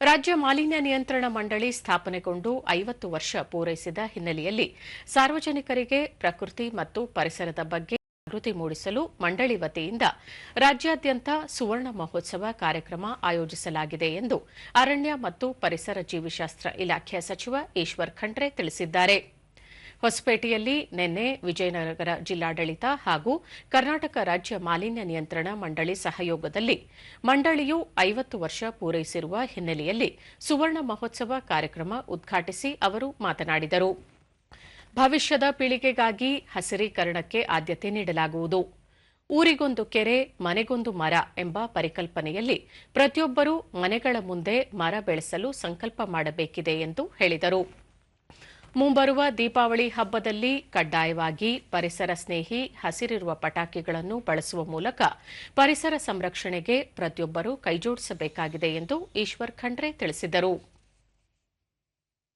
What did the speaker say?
ರಾಜ್ಯ ಮಾಲಿನ್ಯ ನಿಯಂತ್ರಣ ಮಂಡಳಿ ಸ್ಥಾಪನೆಗೊಂಡು ಐವತ್ತು ವರ್ಷ ಪೂರೈಸಿದ ಹಿನ್ನೆಲೆಯಲ್ಲಿ ಸಾರ್ವಜನಿಕರಿಗೆ ಪ್ರಕೃತಿ ಮತ್ತು ಪರಿಸರದ ಬಗ್ಗೆ ಜಾಗೃತಿ ಮೂಡಿಸಲು ಮಂಡಳಿ ವತಿಯಿಂದ ರಾಜ್ಯಾದ್ಯಂತ ಸುವರ್ಣ ಮಹೋತ್ಸವ ಕಾರ್ಯಕ್ರಮ ಆಯೋಜಿಸಲಾಗಿದೆ ಎಂದು ಅರಣ್ಯ ಮತ್ತು ಪರಿಸರ ಜೀವಿಶಾಸ್ತ್ರ ಇಲಾಖೆಯ ಸಚಿವ ಈಶ್ವರ್ ಖಂಡ್ರೆ ತಿಳಿಸಿದ್ದಾರೆ. ಹೊಸಪೇಟೆಯಲ್ಲಿ ನಿನ್ನೆ ವಿಜಯನಗರ ಜಿಲ್ಲಾಡಳಿತ ಹಾಗೂ ಕರ್ನಾಟಕ ರಾಜ್ಯ ಮಾಲಿನ್ಯ ನಿಯಂತ್ರಣ ಮಂಡಳಿ ಸಹಯೋಗದಲ್ಲಿ ಮಂಡಳಿಯು ಐವತ್ತು ವರ್ಷ ಪೂರೈಸಿರುವ ಹಿನ್ನೆಲೆಯಲ್ಲಿ ಸುವರ್ಣ ಮಹೋತ್ಸವ ಕಾರ್ಯಕ್ರಮ ಉದ್ಘಾಟಿಸಿ ಅವರು ಮಾತನಾಡಿದರು. ಭವಿಷ್ಯದ ಪೀಳಿಗೆಗಾಗಿ ಹಸಿರೀಕರಣಕ್ಕೆ ಆದ್ಯತೆ ನೀಡಲಾಗುವುದು. ಊರಿಗೊಂದು ಕೆರೆ, ಮನೆಗೊಂದು ಮರ ಎಂಬ ಪರಿಕಲ್ಪನೆಯಲ್ಲಿ ಪ್ರತಿಯೊಬ್ಬರೂ ಮನೆಗಳ ಮುಂದೆ ಮರ ಬೆಳೆಸಲು ಸಂಕಲ್ಪ ಮಾಡಬೇಕಿದೆ ಎಂದು ಹೇಳಿದರು. ಮುಂಬರುವ ದೀಪಾವಳಿ ಹಬ್ಬದಲ್ಲಿ ಕಡ್ಡಾಯವಾಗಿ ಪರಿಸರ ಸ್ನೇಹಿ ಹಸಿರಿರುವ ಪಟಾಕಿಗಳನ್ನು ಬಳಸುವ ಮೂಲಕ ಪರಿಸರ ಸಂರಕ್ಷಣೆಗೆ ಪ್ರತಿಯೊಬ್ಬರೂ ಕೈಜೋಡಿಸಬೇಕಾಗಿದೆ ಎಂದು ಈಶ್ವರ್ ಖಂಡ್ರೆ ತಿಳಿಸಿದರು.